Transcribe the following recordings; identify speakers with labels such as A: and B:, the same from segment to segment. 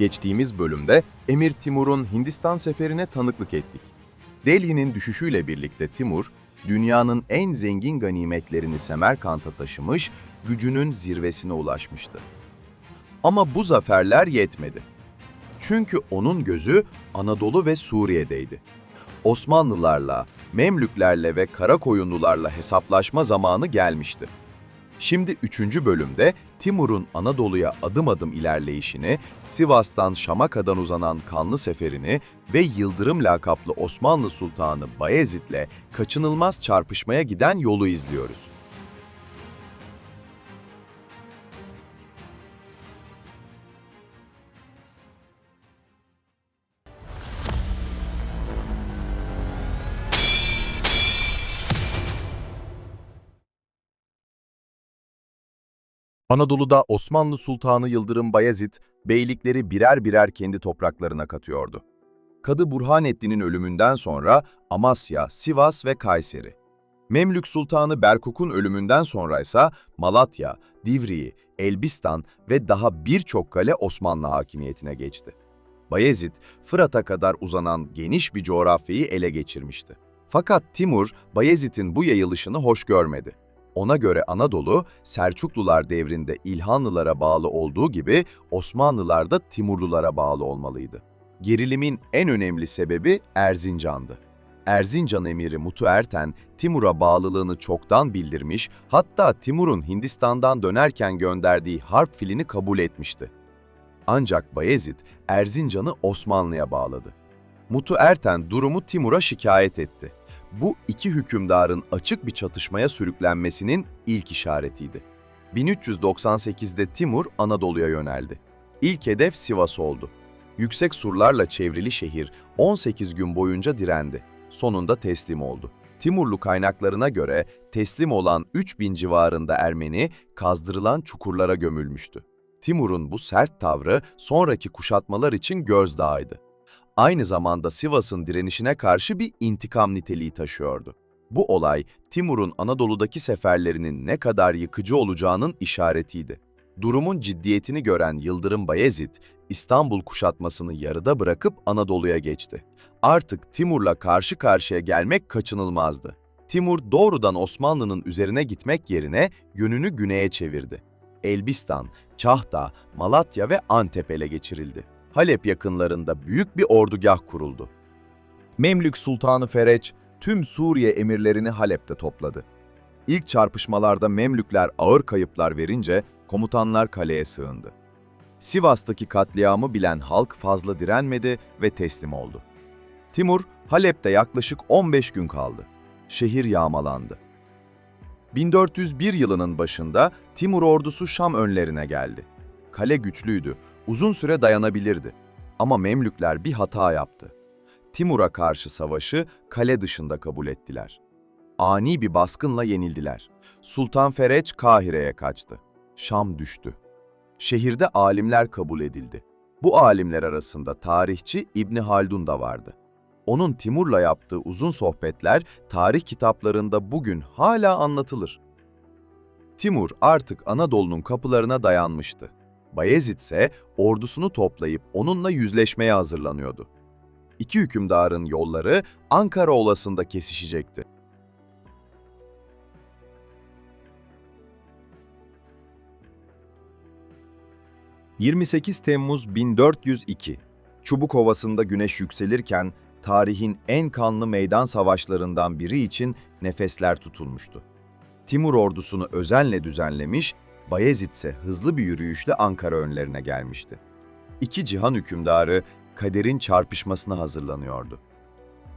A: Geçtiğimiz bölümde Emir Timur'un Hindistan seferine tanıklık ettik. Delhi'nin düşüşüyle birlikte Timur, dünyanın en zengin ganimetlerini Semerkant'a taşımış, gücünün zirvesine ulaşmıştı. Ama bu zaferler yetmedi. Çünkü onun gözü Anadolu ve Suriye'deydi. Osmanlılarla, Memlüklerle ve Karakoyunlularla hesaplaşma zamanı gelmişti. Şimdi 3. bölümde Timur'un Anadolu'ya adım adım ilerleyişini, Sivas'tan Şam'a kadar uzanan kanlı seferini ve Yıldırım lakaplı Osmanlı Sultanı Bayezid'le kaçınılmaz çarpışmaya giden yolu izliyoruz. Anadolu'da Osmanlı Sultanı Yıldırım Bayezid, beylikleri birer birer kendi topraklarına katıyordu. Kadı Burhanettin'in ölümünden sonra Amasya, Sivas ve Kayseri. Memlük Sultanı Berkuk'un ölümünden sonra ise Malatya, Divriği, Elbistan ve daha birçok kale Osmanlı hakimiyetine geçti. Bayezid, Fırat'a kadar uzanan geniş bir coğrafyayı ele geçirmişti. Fakat Timur, Bayezid'in bu yayılışını hoş görmedi. Ona göre Anadolu, Selçuklular devrinde İlhanlılara bağlı olduğu gibi Osmanlılar da Timurlulara bağlı olmalıydı. Gerilimin en önemli sebebi Erzincan'dı. Erzincan emiri Mutu Erten, Timur'a bağlılığını çoktan bildirmiş, hatta Timur'un Hindistan'dan dönerken gönderdiği harp filini kabul etmişti. Ancak Bayezid, Erzincan'ı Osmanlı'ya bağladı. Mutu Erten durumu Timur'a şikayet etti. Bu iki hükümdarın açık bir çatışmaya sürüklenmesinin ilk işaretiydi. 1398'de Timur Anadolu'ya yöneldi. İlk hedef Sivas oldu. Yüksek surlarla çevrili şehir 18 gün boyunca direndi. Sonunda teslim oldu. Timurlu kaynaklarına göre teslim olan 3000 civarında Ermeni kazdırılan çukurlara gömülmüştü. Timur'un bu sert tavrı sonraki kuşatmalar için gözdağıydı aynı zamanda Sivas'ın direnişine karşı bir intikam niteliği taşıyordu. Bu olay Timur'un Anadolu'daki seferlerinin ne kadar yıkıcı olacağının işaretiydi. Durumun ciddiyetini gören Yıldırım Bayezid, İstanbul kuşatmasını yarıda bırakıp Anadolu'ya geçti. Artık Timur'la karşı karşıya gelmek kaçınılmazdı. Timur doğrudan Osmanlı'nın üzerine gitmek yerine yönünü güneye çevirdi. Elbistan, Çahta, Malatya ve Antep ele geçirildi. Halep yakınlarında büyük bir ordugah kuruldu. Memlük Sultanı Fereç tüm Suriye emirlerini Halep'te topladı. İlk çarpışmalarda Memlükler ağır kayıplar verince komutanlar kaleye sığındı. Sivas'taki katliamı bilen halk fazla direnmedi ve teslim oldu. Timur, Halep'te yaklaşık 15 gün kaldı. Şehir yağmalandı. 1401 yılının başında Timur ordusu Şam önlerine geldi. Kale güçlüydü uzun süre dayanabilirdi. Ama Memlükler bir hata yaptı. Timur'a karşı savaşı kale dışında kabul ettiler. Ani bir baskınla yenildiler. Sultan Fereç Kahire'ye kaçtı. Şam düştü. Şehirde alimler kabul edildi. Bu alimler arasında tarihçi İbni Haldun da vardı. Onun Timur'la yaptığı uzun sohbetler tarih kitaplarında bugün hala anlatılır. Timur artık Anadolu'nun kapılarına dayanmıştı. Bayezid ise ordusunu toplayıp onunla yüzleşmeye hazırlanıyordu. İki hükümdarın yolları Ankara Olası'nda kesişecekti. ...28 Temmuz 1402... ...Çubuk Ovası'nda güneş yükselirken... ...tarihin en kanlı meydan savaşlarından biri için nefesler tutulmuştu. Timur ordusunu özenle düzenlemiş Bayezid ise hızlı bir yürüyüşle Ankara önlerine gelmişti. İki cihan hükümdarı kaderin çarpışmasına hazırlanıyordu.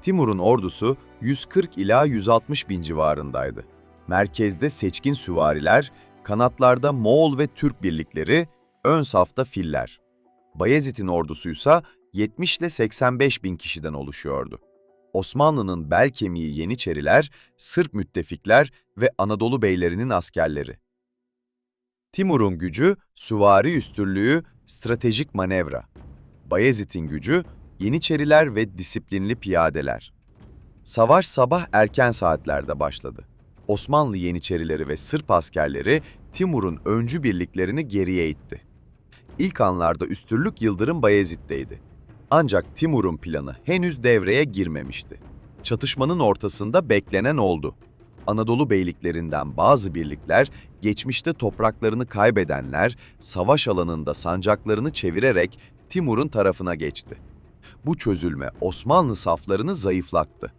A: Timur'un ordusu 140 ila 160 bin civarındaydı. Merkezde seçkin süvariler, kanatlarda Moğol ve Türk birlikleri, ön safta filler. Bayezid'in ordusuysa 70 ile 85 bin kişiden oluşuyordu. Osmanlı'nın bel kemiği Yeniçeriler, Sırp müttefikler ve Anadolu beylerinin askerleri. Timur'un gücü, süvari üstünlüğü, stratejik manevra. Bayezid'in gücü, Yeniçeriler ve disiplinli piyadeler. Savaş sabah erken saatlerde başladı. Osmanlı Yeniçerileri ve Sırp askerleri Timur'un öncü birliklerini geriye itti. İlk anlarda üstünlük Yıldırım Bayezid'deydi. Ancak Timur'un planı henüz devreye girmemişti. Çatışmanın ortasında beklenen oldu. Anadolu beyliklerinden bazı birlikler, geçmişte topraklarını kaybedenler, savaş alanında sancaklarını çevirerek Timur'un tarafına geçti. Bu çözülme Osmanlı saflarını zayıflattı.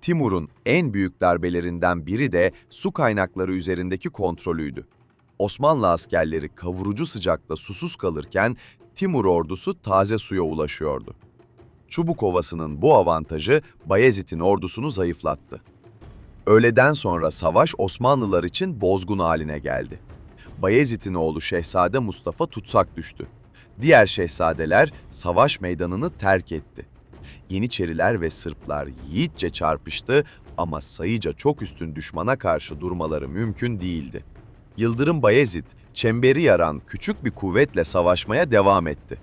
A: Timur'un en büyük darbelerinden biri de su kaynakları üzerindeki kontrolüydü. Osmanlı askerleri kavurucu sıcakta susuz kalırken Timur ordusu taze suya ulaşıyordu. Çubuk Ovası'nın bu avantajı Bayezid'in ordusunu zayıflattı. Öğleden sonra savaş Osmanlılar için bozgun haline geldi. Bayezid'in oğlu Şehzade Mustafa tutsak düştü. Diğer şehzadeler savaş meydanını terk etti. Yeniçeriler ve Sırplar yiğitçe çarpıştı ama sayıca çok üstün düşmana karşı durmaları mümkün değildi. Yıldırım Bayezid, çemberi yaran küçük bir kuvvetle savaşmaya devam etti.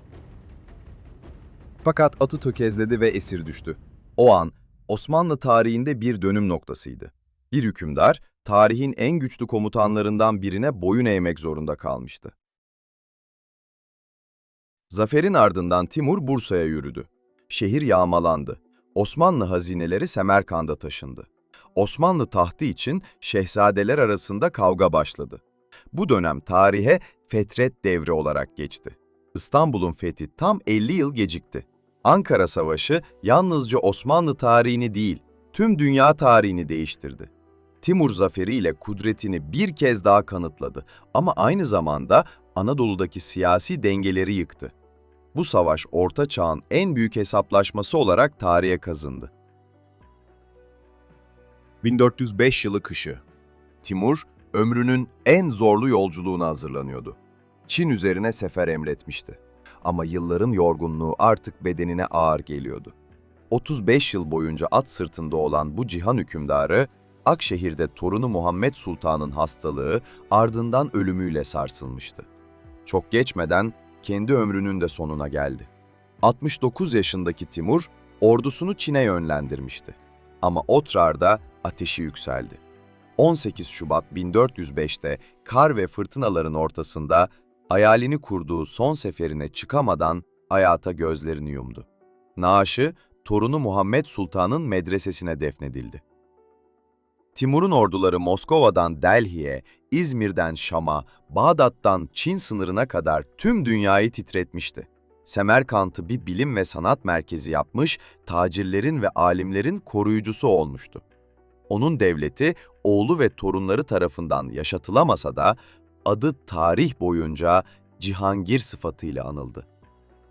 B: Fakat atı tökezledi ve esir düştü. O an Osmanlı tarihinde bir dönüm noktasıydı. Bir hükümdar, tarihin en güçlü komutanlarından birine boyun eğmek zorunda kalmıştı. Zaferin ardından Timur Bursa'ya yürüdü. Şehir yağmalandı. Osmanlı hazineleri Semerkand'a taşındı. Osmanlı tahtı için şehzadeler arasında kavga başladı. Bu dönem tarihe Fetret devri olarak geçti. İstanbul'un fethi tam 50 yıl gecikti. Ankara Savaşı yalnızca Osmanlı tarihini değil, tüm dünya tarihini değiştirdi. Timur zaferiyle kudretini bir kez daha kanıtladı ama aynı zamanda Anadolu'daki siyasi dengeleri yıktı. Bu savaş Orta Çağ'ın en büyük hesaplaşması olarak tarihe kazındı. 1405 yılı kışı. Timur, ömrünün en zorlu yolculuğuna hazırlanıyordu. Çin üzerine sefer emretmişti. Ama yılların yorgunluğu artık bedenine ağır geliyordu. 35 yıl boyunca at sırtında olan bu cihan hükümdarı, Akşehir'de torunu Muhammed Sultan'ın hastalığı ardından ölümüyle sarsılmıştı. Çok geçmeden kendi ömrünün de sonuna geldi. 69 yaşındaki Timur, ordusunu Çin'e yönlendirmişti. Ama Otrar'da ateşi yükseldi. 18 Şubat 1405'te kar ve fırtınaların ortasında hayalini kurduğu son seferine çıkamadan hayata gözlerini yumdu. Naaşı, torunu Muhammed Sultan'ın medresesine defnedildi. Timur'un orduları Moskova'dan Delhi'ye, İzmir'den Şam'a, Bağdat'tan Çin sınırına kadar tüm dünyayı titretmişti. Semerkant'ı bir bilim ve sanat merkezi yapmış, tacirlerin ve alimlerin koruyucusu olmuştu. Onun devleti oğlu ve torunları tarafından yaşatılamasa da adı tarih boyunca Cihangir sıfatıyla anıldı.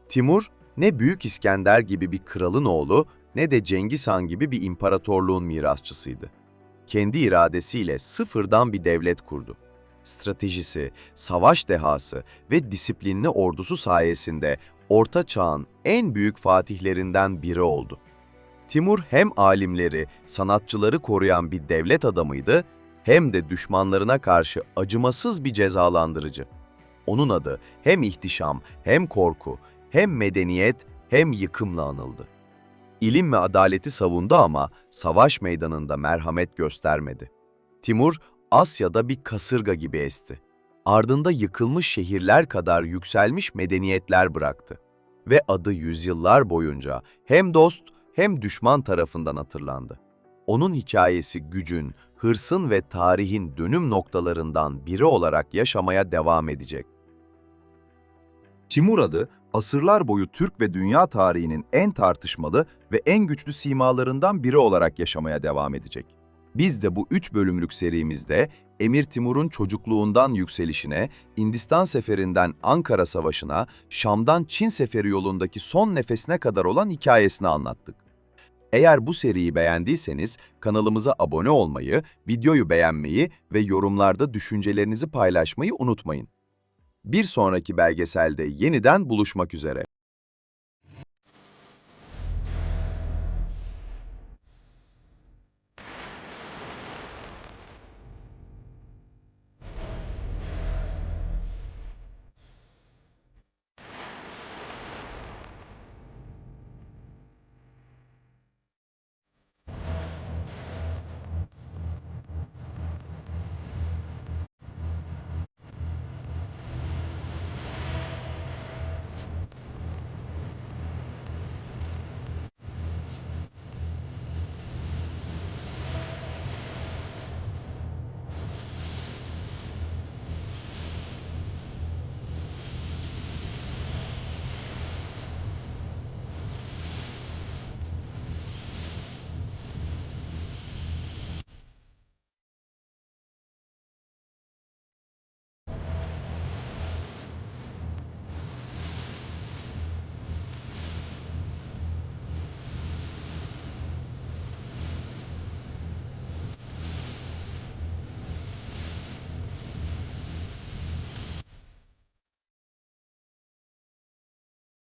B: Timur ne Büyük İskender gibi bir kralın oğlu ne de Cengiz Han gibi bir imparatorluğun mirasçısıydı. Kendi iradesiyle sıfırdan bir devlet kurdu. Stratejisi, savaş dehası ve disiplinli ordusu sayesinde Orta Çağ'ın en büyük fatihlerinden biri oldu. Timur hem alimleri, sanatçıları koruyan bir devlet adamıydı, hem de düşmanlarına karşı acımasız bir cezalandırıcı. Onun adı hem ihtişam, hem korku, hem medeniyet, hem yıkımla anıldı. İlim ve adaleti savundu ama savaş meydanında merhamet göstermedi. Timur, Asya'da bir kasırga gibi esti. Ardında yıkılmış şehirler kadar yükselmiş medeniyetler bıraktı. Ve adı yüzyıllar boyunca hem dost hem düşman tarafından hatırlandı. Onun hikayesi gücün, hırsın ve tarihin dönüm noktalarından biri olarak yaşamaya devam edecek.
C: Timur adı, asırlar boyu Türk ve dünya tarihinin en tartışmalı ve en güçlü simalarından biri olarak yaşamaya devam edecek.
B: Biz de bu üç bölümlük serimizde Emir Timur'un çocukluğundan yükselişine, Hindistan seferinden Ankara Savaşı'na, Şam'dan Çin seferi yolundaki son nefesine kadar olan hikayesini anlattık. Eğer bu seriyi beğendiyseniz kanalımıza abone olmayı, videoyu beğenmeyi ve yorumlarda düşüncelerinizi paylaşmayı unutmayın. Bir sonraki belgeselde yeniden buluşmak üzere.